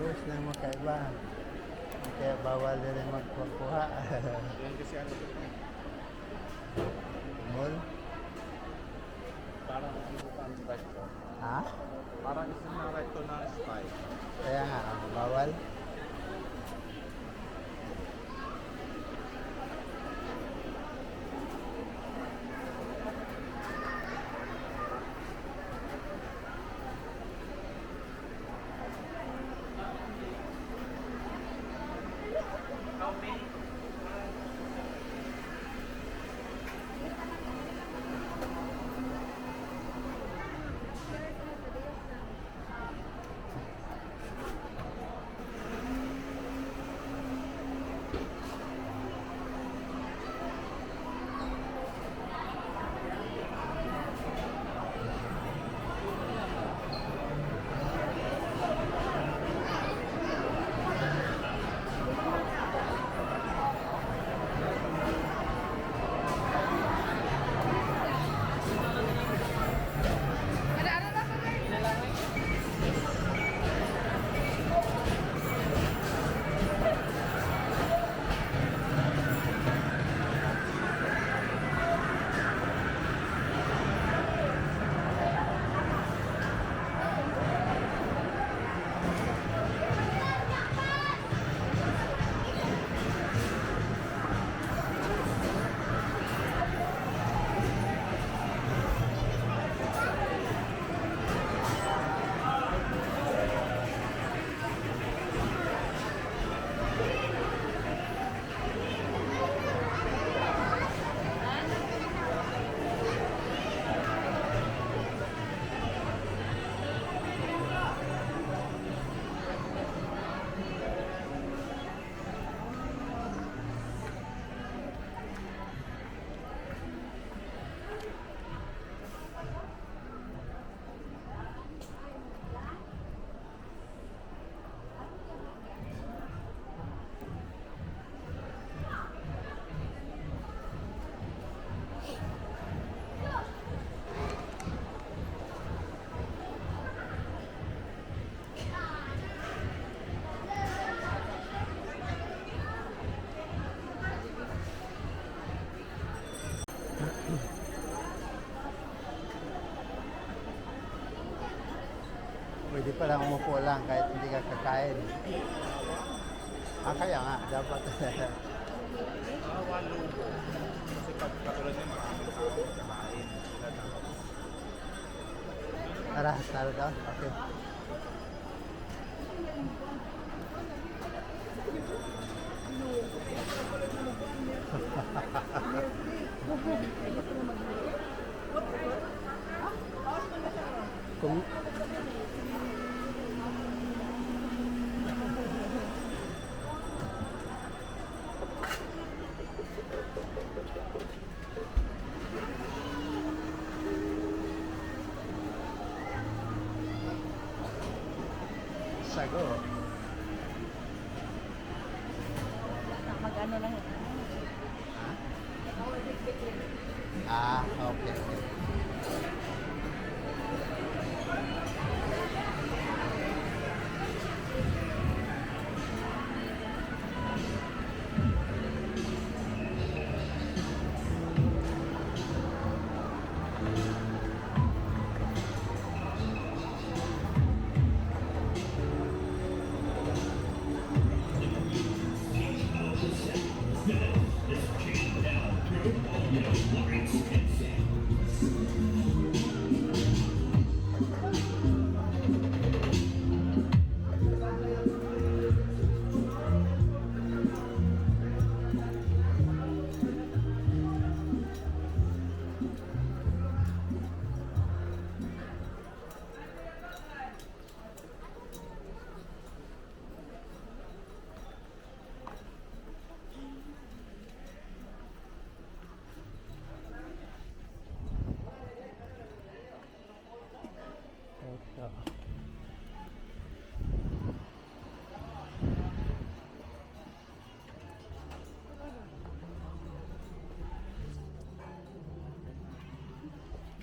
Rules na magkaiba. Kaya bawal na rin magkukuha. Yan kasi ano to. Mall? Parang ano pa ang recto. Ha? Parang isang na recto na spike. Kaya nga, bawal. Lang umupo lang kahit hindi ka kakain. Ah, kaya nga, dapat. One lugo. Kasi pag katulad ng maraming tao, kakain. Tara, tara doon. Okay. Kung Ah, okay. okay.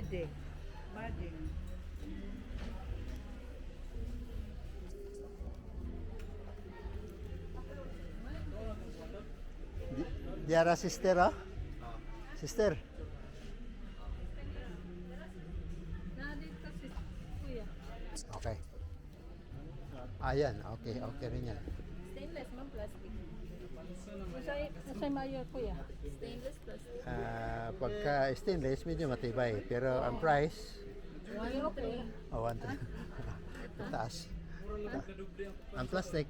today. Bading. Diara sister ah? Sister. Okay. Ayan, okay, okay rin yan. Usay, usay mayo kuya. Stainless plastic. Ah, pagka stainless, medyo matibay. Pero ang price, One okay. oh, one, taas. Ang plastic,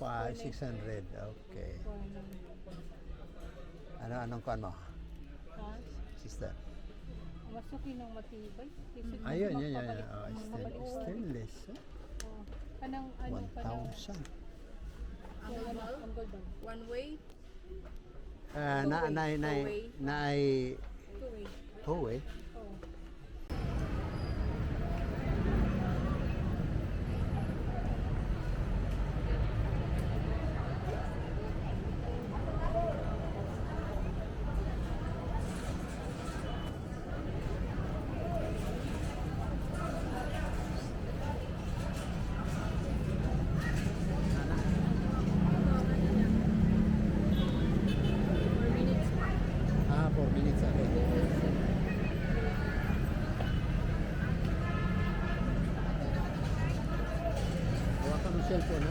pa 600. Okay. Ano, anong kuan mo, sister? Masuki ng matibay. Ayun, yun, yun. Oh, stainless. stainless. Oh. Kanang ano kanang 1,000. One way, Ah, na, na, na, na, ay, Two way. oh, eh. Oh. four minutes pa. Ah, 4 minutes okay. Hawakan mo cellphone.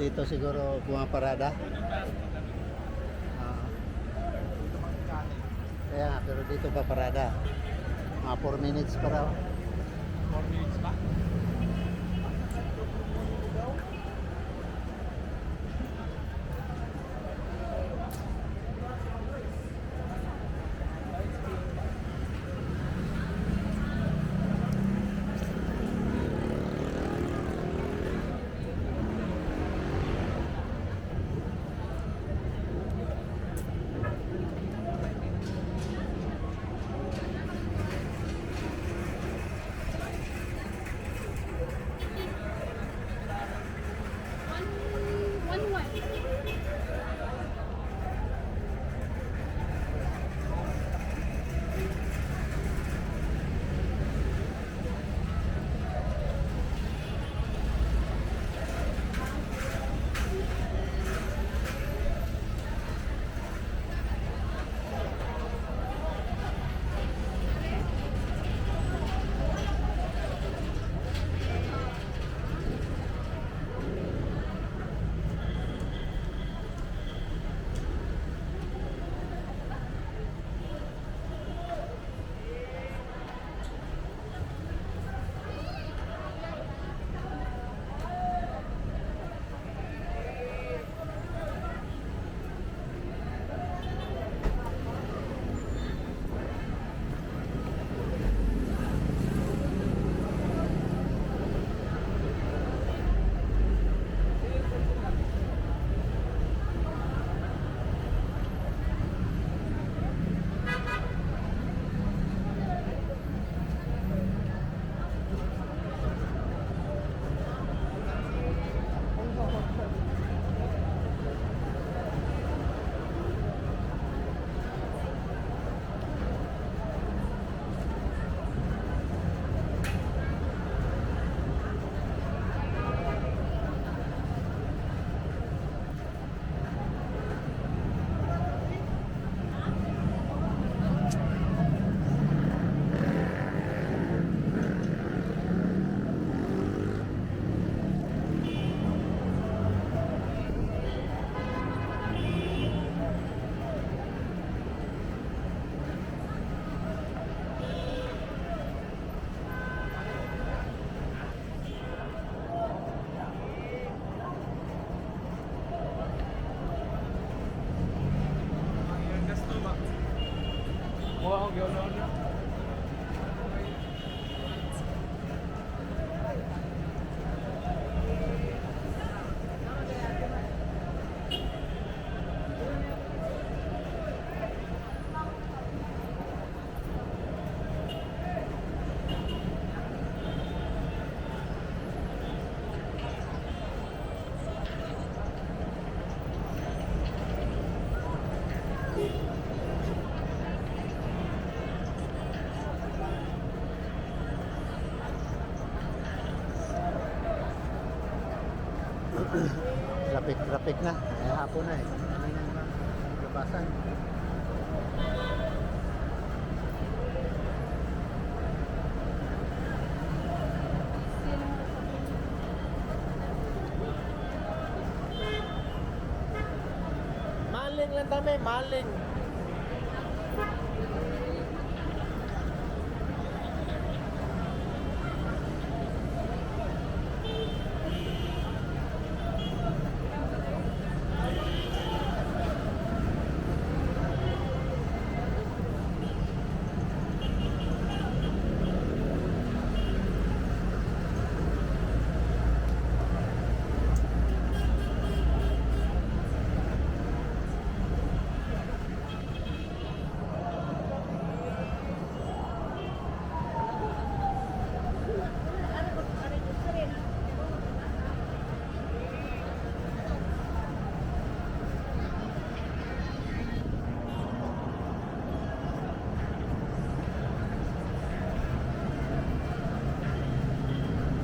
Dito siguro pumaparada. Ah. Kaya nga, pero dito pa parada. Mga 4 minutes pa raw. 4 minutes pa? Traffic na. Eh, hapon na eh. Labasan? Maling lang dami, maling.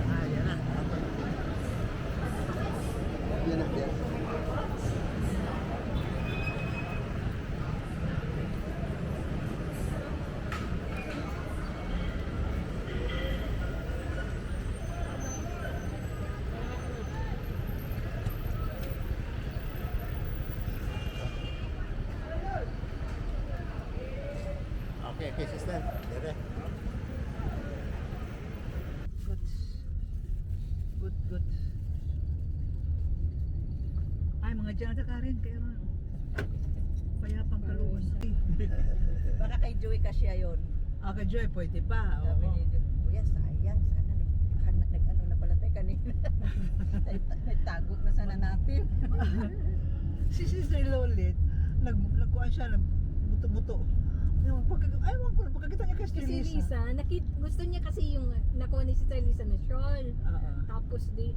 Ah, yan na. Yan na, yan. Okay, okay, sister. Dire. Good. Good, good. Ay, mga dyan na karin. Kaya na. Payapang kaluwas. Baka kay Joey Cassia yun. Ah, kay Joy, pwede pa. Sabi Oo. ni Joey, Kuya, sayang. Sana nag, kan- nag-ano na pala tayo kanina. Nag- Nagtago na sana natin. Si Sister Lolit, nag, nagkuhan siya, nagbuto-buto. Yung pagka, ay, wag ko, pagkakita niya kay Si Sister Lisa. Lisa, nakit, gusto niya kasi yung nakuha ni Sister Lisa na shawl. Oo. Tapos di,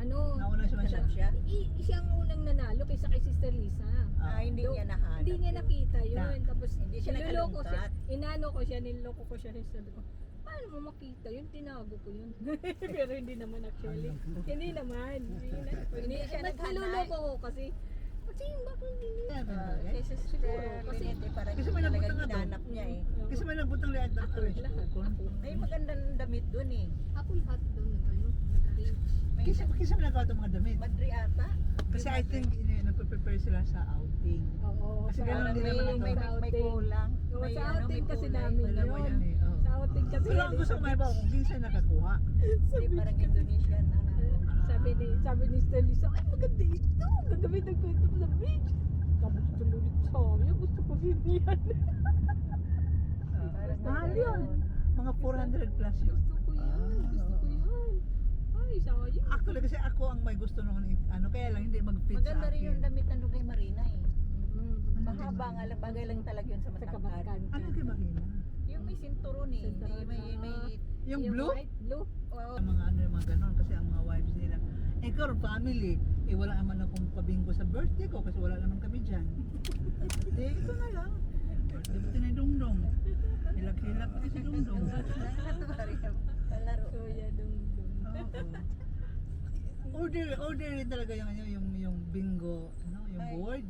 ano, Nauna siya man siya. I- siya ang unang nanalo kaysa kay Sister Lisa. Ah, hindi Do- niya nahanap. Hindi niya nakita yun. Na. Tapos, Hindi siya niloloko siya. Inano ko siya, niloloko ko siya. Sabi ko, paano mo makita yun? Tinago ko yun. Pero hindi naman actually. hindi naman. Hindi, na, Hindi siya niloloko ko kasi, kasi bakit hindi niya? Ah, kay Sister Siguro, kasi- parang kasi talaga hinanap niya eh. Kasi may ng Ako, courage. lahat. Ako. Ako. May magandang damit dun eh. Ako lahat. May Kasi, kasi may nagawa itong mga damit. Madri ata. Kasi I think ini nagpe-prepare sila sa outing. Oo. Kasi sa ganun din may, naman may, may, may outing. kulang. Oo, May sa ano, outing kasi namin mo yun. yan eh. oo. Sa outing kasi. Pero ang gusto may ba kung sino nakakuha. Hindi, parang Indonesian na ano. sabi ni sabi ni Stelisa, ay maganda ito. Gagamitin ko ito sa beach. Tapos tululit sa amin. Gusto ko din yan. Mahal yun. Mga 400 plus yun. Gusto ko yan. Gusto ko yan. Ay, sayang. Actually kasi ako ang may gusto noon ano kaya lang hindi mag-fit sa Maganda rin yung akin. damit ng kay Marina eh. Mm. Mahaba nga lang, bagay lang talaga yun sa Sa matangkad. kamatkan. Ano kay Mahina? Yung may sinturon eh. May, Sinturon, may, oo. may, Yung blue? white, blue. oo. Ang mga ano yung mga ganon kasi ang mga wives nila. Eh family, eh wala naman akong pabinggo sa birthday ko kasi wala naman kami dyan. eh ito na lang. Birthday pati ni Dongdong. Hilak-hilak pati si Dongdong. Palaro. Kuya dong. Oo. Order, order rin talaga yung, ano, yung, yung bingo, ano, yung Ay. board.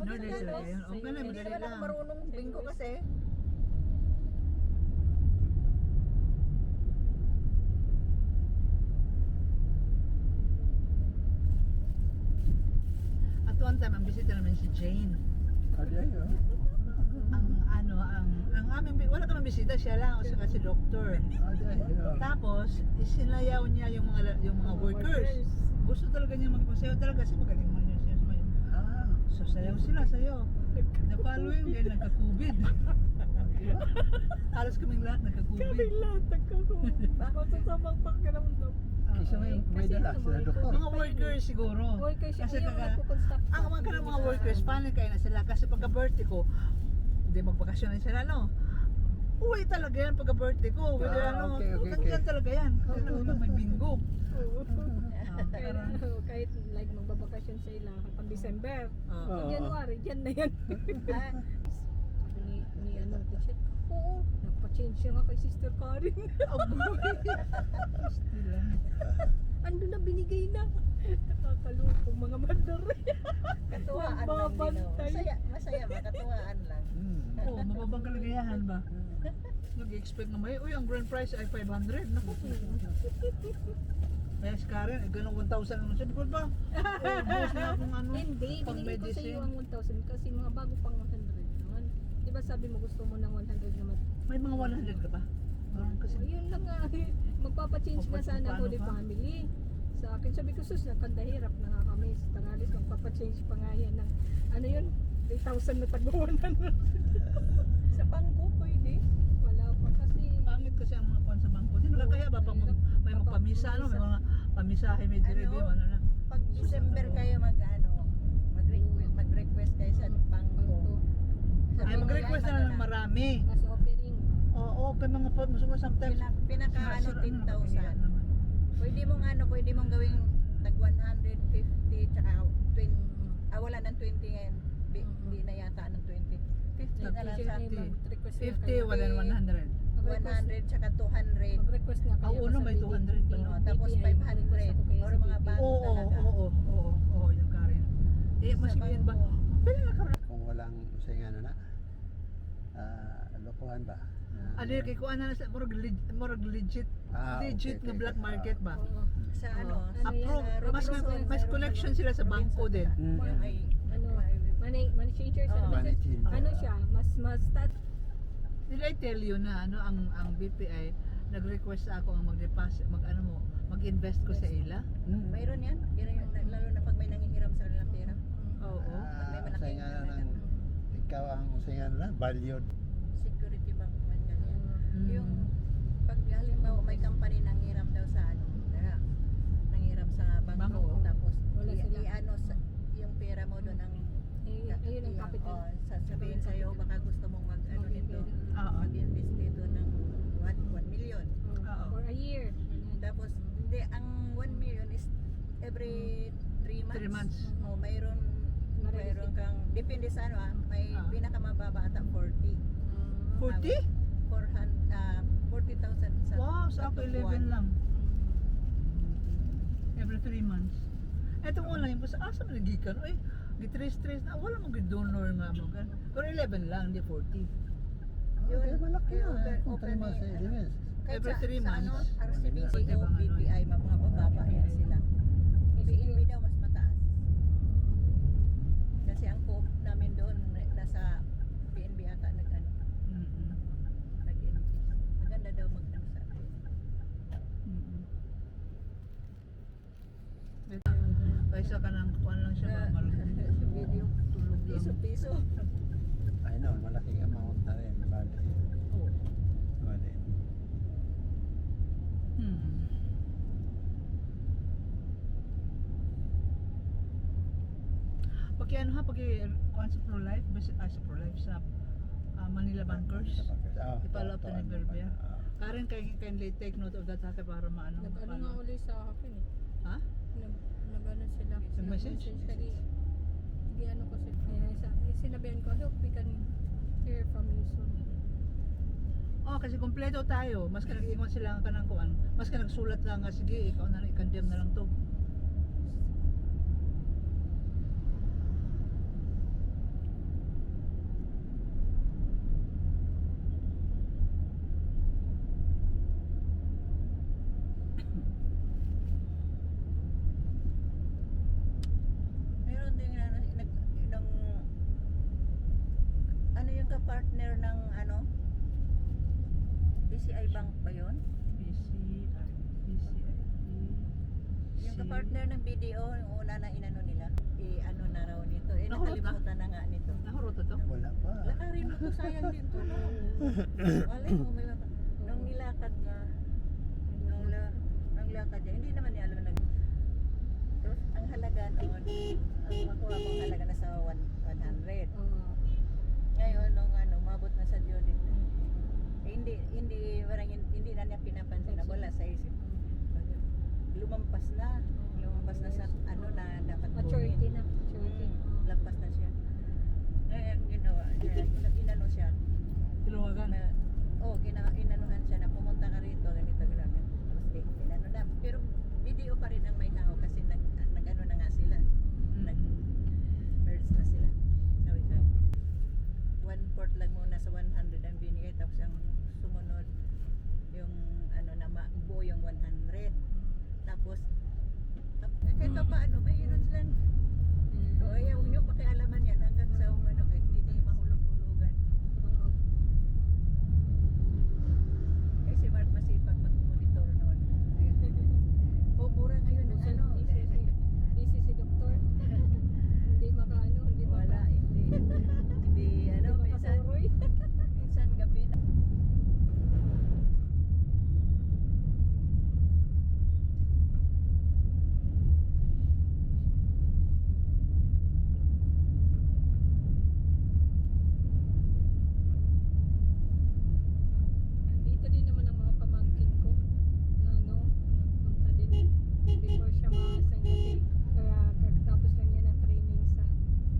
Talaga no? yun. O, ganun, Hindi madali naman ako lang. marunong bingo kasi. At one time, ang bisita naman si Jane. Adi ayo. Ang ano, ang ang aming bi- wala kaming bisita, siya lang o saka si doktor. Adi ayo. Tapos, isinayaw niya yung mga la- yung mga workers. Gusto talaga niya magpasayaw talaga kasi magaling man niya siya sumayaw. Ah. So sayaw sila, sayaw. The following day, nagka-COVID. Halos kaming lahat nagka-COVID. Kaming lahat nagkako. Masasamang pakiramdam. Kisa may may Kasi dala ano, sila may doktor. Mga workers siguro. Workers siya. Kasi Kasi kaka, ang mga kanang mga workers, panic kayo na sila kasi pagka birthday ko, hindi magbakasyon na sila, no? Uwi talaga yan pagka birthday ko. Whether Ah, ano, okay, okay, okay. talaga yan. Kasi lang may bingo. Oo. Ah, Kahit, kahit like magbabakasyon sa ila kapag December. ah. Pag Oo. January, dyan na yan. Ah, Sabi ni, ni ano, teacher, oo, nagpa-change siya nga kay Sister Karen. Ando na binigay na. Nakakalupong mga mandar. Katuwaan lang din. oh. Babantay. Masaya, masaya ba? Katuwaan lang. Hmm. Oo, oh, mababang kaligayahan ba? Nag-expect na may, uy, ang grand prize ay 500. Naku. Kaya si Karen, eh, ganun 1,000 naman siya. Di ba ba? Boss na akong ano, Hindi, pang binigay ko sa iyo ang 1,000 kasi mga bago pang 100 naman. Di ba sabi mo gusto mo ng 100 naman? May mga 100 ka ba? Kasi, Oh, yun lang nga. Magpapachange na sana paano Holy ka? Family. Sa akin, sabi ko, sus, nakandahirap na nga kami. Sa Tangalis, magpapachange pa nga yan ng, ano yun, 3,000 na taguan Sa bangko pwede. Wala pa kasi. pangit kasi ang mga kuwan sa bangko. Hindi nakakaya ba pag mag, may magpamisa, ano? May mga pamisahe, may diribyo, ano na. Pag December kayo mag ano, mag-request, mag-request kayo sa bangko. Ay, mag-request na lang ng marami. Mas offering. Oo, kay mga pa, mas sometimes. Pina, pinaka ano, Sir, nakakahiya 10,000. naman. Pwede mong ano, pwede mong gawing tag 150 tsaka 20. Ah, wala ng 20 ngayon. Hindi na yata ng 20. 50 na lang sa na yung mag-request na 50, kayo. wala 100. Mag-request- 100 tsaka 200. Mag-request na kayo. Ang uno sa may BD 200 pa. Oo, tapos BPI, 500. mag-request ako kayo Or sa mga BPI. bago Oo, oo, talaga. oo, oo, oo, yung Karen. Eh, mas Sa yun ba? Pwede na karoon. Kung walang sa ano na, ah, lokohan ba? Ah, Ano yung kay kuha na sa murag legit, murag legit, Ah, okay, legit okay, nga black okay. market ba? Oo. Sa Oo. ano, Ano yan, Approve. sa mas mas sa connection sila sa bangko din. Mm. Yung ay, Ano, money, money changer sa Oo. Money changer. Ano siya, mas, mas, tat, Did I tell you na ano ang ang BPI nag-request sa ako ang mag-deposit, mag ano mo, mag-invest ko sa ila? Hmm. mayroon yan. Yan yung- Lalo na pag may nangihiram sa kanilang pera. Oo. Ah, may malaki usay nga halaga. ng, ikaw ang usay nga na, valued. Security bank man ganyan. Mm. Yung pag halimbawa may company nanghiram daw sa ano, na, nanghiram sa bangko, Bangko. tapos Wala i- sila. i-ano sa, yung pera mo doon ang ayun, ayun ang capital. Oh, sasabihin sa'yo baka gusto mong mag ano nito, Oo. mag-invest dito ng 1 million. Oo. For a year. Tapos hindi ang 1 million is every 3 months. Three months. Oh, mayroon mayroon kang depende sa ano ah, may Ah. pinakamababa ata 40. Ah. 40? 400 ah 40,000 sa Wow, sa ako sa 11 buwan. lang. Every 3 months. Eto mo lang, sa asa mo nagikan? Uy, gitres-tres na, wala mong donor nga mo. gan. Pero 11 lang, hindi 40. Yun, Okay, malaki na. open- Kung open three months, eh, eh, ano. Kahit Every sa, three sa ano, months. RCBC o BPI, mga mababa yan sila. PNB daw. Kasi ang co namin doon, nasa PNB ata nag, ano, Mm-mm. nag-invest. Maganda daw mag ano sa atin. Mm-mm. Kaysa ka nang kuan lang siya, mga sa video, tulog lang. piso-piso. I know, malaking amount na rin. Bali. Oo. Bali. Hmm. Ano ha, paki kuan sa pro-life, ah, sa pro-life, sa ah, Manila Bankers. Ah, I-follow up ni to- Berbea. ah. Karen, kay kindly take note of that hati para maano. Nag-ano nga uli sa akin eh. Ha? Nag, nag-ano sila. Nag-message? Kali, hindi ano kasi. Eh, sa, eh, sinabihan ko, hope we can hear from you soon. Oh, kasi kompleto tayo. Mas ka nag-ingon sila nga kanang kuan. Mas ka nagsulat lang nga sige, ikaw na lang i-condemn na lang to. Meron din na, nag, nung, ano yung ka-partner ng ano, BCI Bank ba yun? PCI, PCI. Yung ka-partner ng BDO, yung una na inano nila, i-ano na raw nito. Eh, nakalimutan na nga nito. Nahuroto to? Wala pa. Lakarin mo to, sayang din to. No? Malay mo, may maka- Nung nilakad nga, nung, la, nung lakad niya, hindi naman niya alam nag... Tapos, ang halaga noon, ang makuha mong halaga na sa one- 100. Oo. Ngayon, nung ano, mabot na sa Judith, eh, hindi, hindi, parang hin- hindi na niya pinapansin na wala sa isip. Lumampas na. Lumampas na sa ano na dapat Maturity na. Maturity. Mm, lampas na siya. Ngayon, ginawa, niya, ina- inano siya. Tiluwagan. Na, oh, inanuhan siya na pumunta ka rito, ganito, ganito. Tapos, inano na. Pero, video pa rin ang may hawak kasi nag, nag ano na nga sila. Nag merge na sila. Sabi sa lang muna sa 100 ang binigay tapos ang sumunod yung ano na ma- buo yung 100. Tapos tap- eh, kahit pa paano mayroon sila Mm. So, ayaw nyo pakialaman yan hanggang sa ano, kahit hindi mahulog-hulugan. Oo. Kasi si Mark masipag mag-monitor noon. O, mura ngayon ng ano. Busy si, busy si doktor. hindi makaano, hindi Wala, maka, hindi. Hindi, ano, hindi minsan, makaturoy. minsan gabi na. Dito din naman ang mga pamangkin ko na ano, nagpunta din before siya ma-assign kasi uh, kakatapos lang niya ng training sa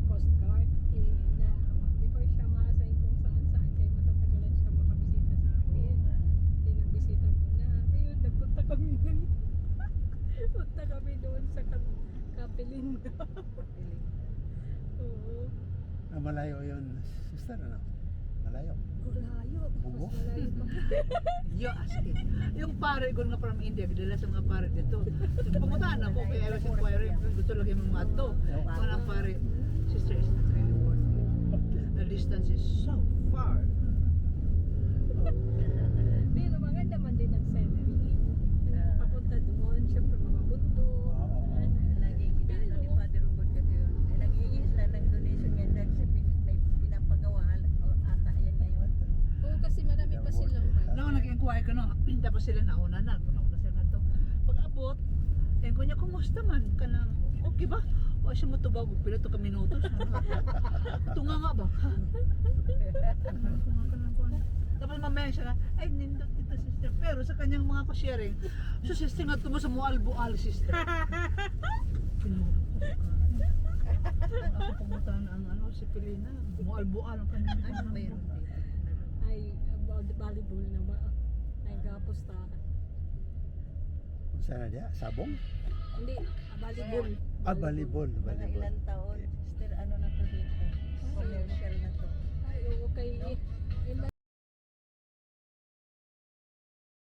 Coast Guard. Eh, na before siya ma-assign kung saan saan kaya matatagalan siya makabisita sa akin. Hindi nagbisita muna. Ayun, nagpunta kami nun. Punta kami doon sa Kap- Kapilin. Oo. Ah, malayo yun, sister, ano? Malayo. Malayo. Bugo? Mas malayo pa. Yo, asking. Yung pare ko nga from India, dala sa mga pare dito. Pumuntahan ako kaya I was inquiring, gusto lang yung mga to. Walang pare, sister is not really worth it. The distance is so far. Pero maganda man din ang salary. Ah. Papunta doon, syempre mga bundo. Oo. Laging inaano ni Father Ugod kasi yun. Eh, nanghihingi sila ng donation ngayon dahil sa pin, may pinapagawa o ata yan ngayon. Oo, kasi marami pa silang Nung nag-inquire ko no, tapos sila nauna na, nauna sila na to. Pag abot, eh kunya, kumusta man ka nang, okay ba? O siya mo to ba, pila to ka minutos. Tunga nga ba? Ha? Tunga ka lang ko. Tapos mamaya siya na, ay nindot kita sister. Pero sa kanyang mga ka-sharing, so sister nga tumo sa mga albual sister. Ako pumunta ang ano, si Pilina. Mga albual ang kanyang ay about the volleyball na ba? May gapos ta. Unsa na dia? Sabong? Hindi, ah, volleyball. Ah, volleyball, Mga volleyball. ilang taon, still ano na to dito. Commercial na to. Ay, okay.